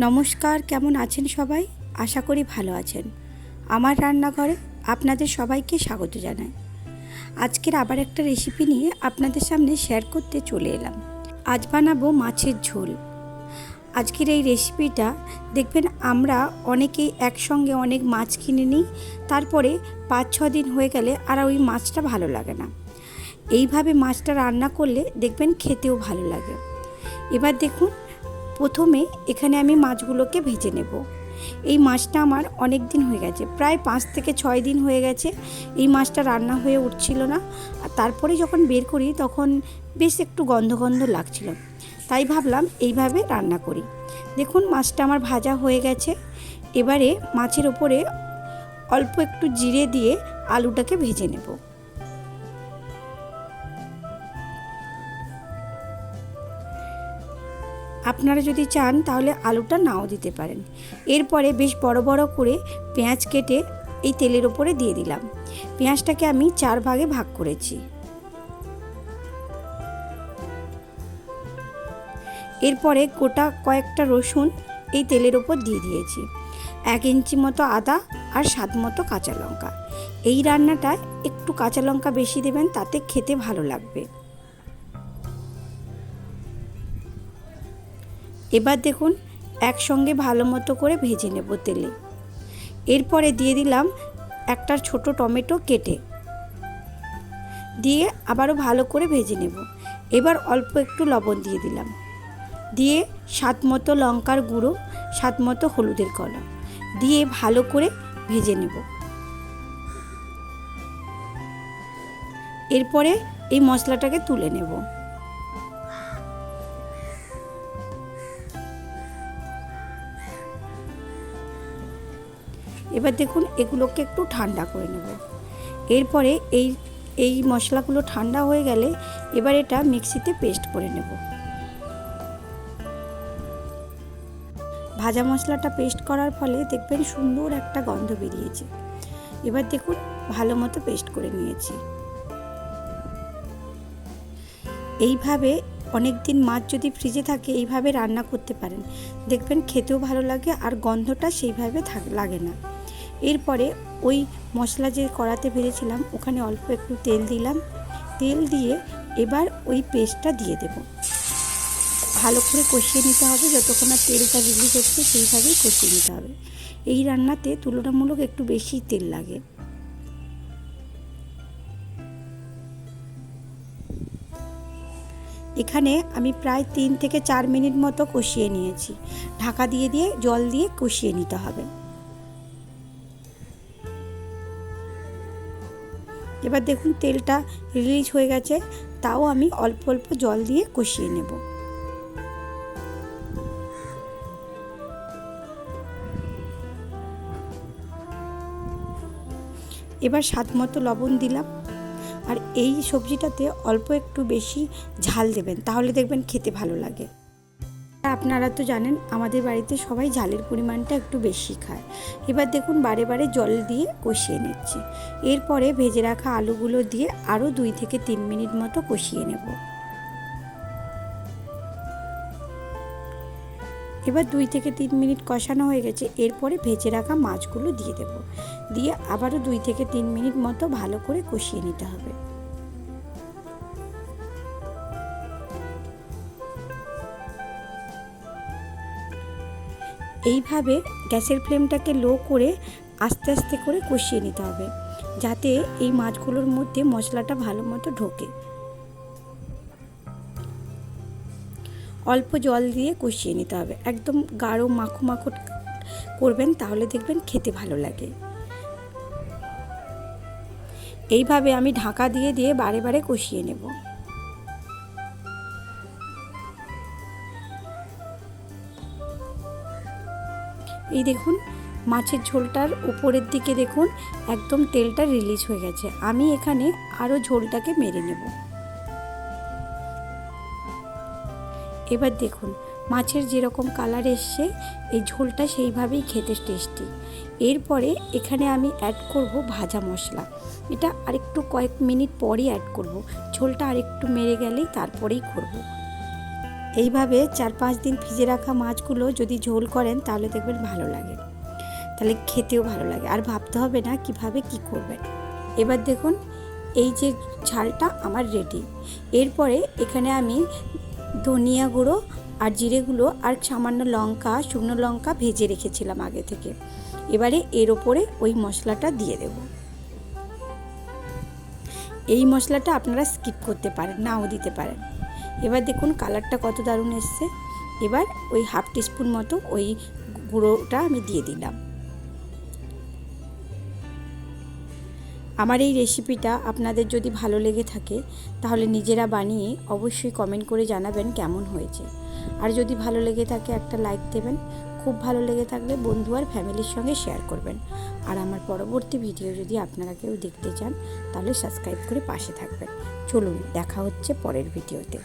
নমস্কার, কেমন আছেন সবাই? আশা করি ভালো আছেন। আমার রান্নাঘরে আপনাদের সবাইকে স্বাগত জানাই। আজকের আবার একটা রেসিপি নিয়ে আপনাদের সামনে শেয়ার করতে চলে এলাম। আজ বানাবো মাছের ঝোল। আজকের এই রেসিপিটা দেখবেন আমরা অনেকেই একসঙ্গে অনেক মাছ কিনে নিই, তারপরে পাঁচ ছ দিন হয়ে গেলে আর ওই মাছটা ভালো লাগে না। এইভাবে মাছটা রান্না করলে দেখবেন খেতেও ভালো লাগে। এবার দেখুন প্রথমে এখানে আমি মাছগুলোকে ভেজে নেব। এই মাছটা আমার অনেক দিন হয়ে গেছে, প্রায় পাঁচ থেকে ছয় দিন হয়ে গেছে এই মাছটা রান্না হয়ে উঠছিল না। আর তারপরে যখন বের করি তখন বেশ একটু গন্ধ গন্ধ লাগছিল, তাই ভাবলাম এইভাবে রান্না করি। দেখুন মাছটা আমার ভাজা হয়ে গেছে, এবারে মাছের ওপরে অল্প একটু জিরে দিয়ে আলুটাকে ভেজে নেব। আপনারা যদি চান তাহলে আলুটা নাও দিতে পারেন। এরপরে বেশ বড় বড় করে পেঁয়াজ কেটে এই তেলের ওপরে দিয়ে দিলাম। পেঁয়াজটাকে আমি চার ভাগে ভাগ করেছি। এরপরে গোটা কয়েকটা রসুন এই তেলের ওপর দিয়ে দিয়েছি। এক ইঞ্চি মতো আদা আর স্বাদ মতো কাঁচা লঙ্কা। এই রান্নাটায় একটু কাঁচা লঙ্কা বেশি দেবেন, তাতে খেতে ভালো লাগবে। এবার দেখুন, একসঙ্গে ভালো মতো করে ভেজে নেব তেলে। এরপরে দিয়ে দিলাম একটা ছোট টমেটো কেটে। দিয়ে আবারও ভালো করে ভেজে নেব। এবার অল্প একটু লবণ দিয়ে দিলাম। দিয়ে স্বাদ মতো লঙ্কার গুঁড়ো, স্বাদ মতো হলুদের কলা। দিয়ে ভালো করে ভেজে নেব। এরপরে এই মশলাটাকে তুলে নেব। এবার দেখুন এগুলোকে একটু ঠান্ডা করে নেব। এরপরে এই এই মশলাগুলো ঠান্ডা হয়ে গেলে এবার এটা মিক্সিতে পেস্ট করে নেব। ভাজা মশলাটা পেস্ট করার ফলে দেখবেন সুন্দর একটা গন্ধ বেরিয়েছে। এবার দেখুন ভালো মতো পেস্ট করে নিয়েছি। এইভাবে অনেক দিন মাছ যদি ফ্রিজে থাকে এইভাবে রান্না করতে পারেন। দেখবেন খেতেও ভালো লাগে আর গন্ধটা সেইভাবে লাগে না। এরপরে ওই মশলা যে কড়াতে ভেজেছিলাম, ওখানে অল্প একটু তেল দিলাম। তেল দিয়ে এবার ওই পেস্টটা দিয়ে দেব। ভালো করে কষিয়ে নিতে হবে, যতক্ষণ না তেলটা রিলিজ হচ্ছে সেইভাবেই কষিয়ে নিতে হবে। এই রান্নাতে তুলনামূলক একটু বেশি তেল লাগে। এখানে আমি প্রায় তিন থেকে চার মিনিট মতো কষিয়ে নিয়েছি। ঢাকা দিয়ে দিয়ে, জল দিয়ে কষিয়ে নিতে হবে। এবার দেখুন তেলটা রিলিজ হয়ে গেছে, তাও আমি অল্প অল্প জল দিয়ে কষিয়ে নেব। এবার স্বাদ মতো লবণ দিলাম, আর এই সবজিটাতে অল্প একটু বেশি ঝাল দেবেন, তাহলে দেখবেন খেতে ভালো লাগে। আপনারা তো জানেন, আমাদের বাড়িতে সবাই ঝালের পরিমাণটা একটু বেশি খায়। এবার দেখুন বারে বারে জল দিয়ে কষিয়ে নিচ্ছি। এরপরে ভেজে রাখা আলুগুলো দিয়ে আরও দুই থেকে তিন মিনিট মতো কষিয়ে নেব। এবার দুই থেকে তিন মিনিট কষানো হয়ে গেছে। এরপরে ভেজে রাখা মাছগুলো দিয়ে দেব। দিয়ে আবারও দুই থেকে তিন মিনিট মতো ভালো করে কষিয়ে নিতে হবে। এইভাবে গ্যাসের ফ্লেমটাকে লো করে আস্তে আস্তে করে কষিয়ে নিতে হবে, যাতে এই মাছগুলোর মধ্যে মশলাটা ভালো মতো ঢোকে। অল্প জল দিয়ে কষিয়ে নিতে হবে। একদম গাঢ় মাখো মাখো করবেন, তাহলে দেখবেন খেতে ভালো লাগে। এইভাবে আমি ঢাকা দিয়ে দিয়ে বারে বারে কষিয়ে নেব। এই দেখুন, মাছের ঝোলটার উপরের দিকে দেখুন, একদম তেলটা রিলিজ হয়ে গেছে। আমি এখানে আরও ঝোলটাকে মেরে নেব। এবার দেখুন, মাছের যেরকম কালার এসছে, এই ঝোলটা সেইভাবেই খেতে টেস্টি এরপরে এখানে আমি অ্যাড করব ভাজা মশলা। এটা আরেকটু কয়েক মিনিট পরই অ্যাড করব। ঝোলটা আরেকটু মেরে গেলেই তারপরেই করব। এইভাবে চার পাঁচ দিন ভিজে রাখা মাছগুলো যদি ঝোল করেন তাহলে দেখবেন ভালো লাগে। তাহলে খেতেও ভালো লাগে। আর ভাবতে হবে না কীভাবে কি করবেন। এবার দেখুন, এই যে ঝালটা আমার রেডি এরপরে এখানে আমি ধনিয়া গুঁড়ো আর জিরে গুঁড়ো আর সামান্য লঙ্কা, শুকনো লঙ্কা ভেজে রেখেছিলাম আগে থেকে। এবারে এর ওপরে ওই মশলাটা দিয়ে দেব। এই মশলাটা আপনারা স্কিপ করতে পারেন, নাও দিতে পারেন। এবার দেখুন কালারটা কত দারুণ এসছে। এবার ওই হাফ টিস্পুন মতো ওই গুঁড়োটা আমি দিয়ে দিলাম। আমার এই রেসিপিটা আপনাদের যদি ভালো লেগে থাকে, তাহলে নিজেরা বানিয়ে অবশ্যই কমেন্ট করে জানাবেন কেমন হয়েছে। আর যদি ভালো লেগে থাকে একটা লাইক দেবেন খুব ভালো লেগে থাকলে বন্ধু আর ফ্যামিলির সঙ্গে শেয়ার করবেন। আর আমার পরবর্তী ভিডিও যদি আপনারা কেউ দেখতে চান, তাহলে সাবস্ক্রাইব করে পাশে থাকবেন। চলুন, দেখা হচ্ছে পরের ভিডিওতে।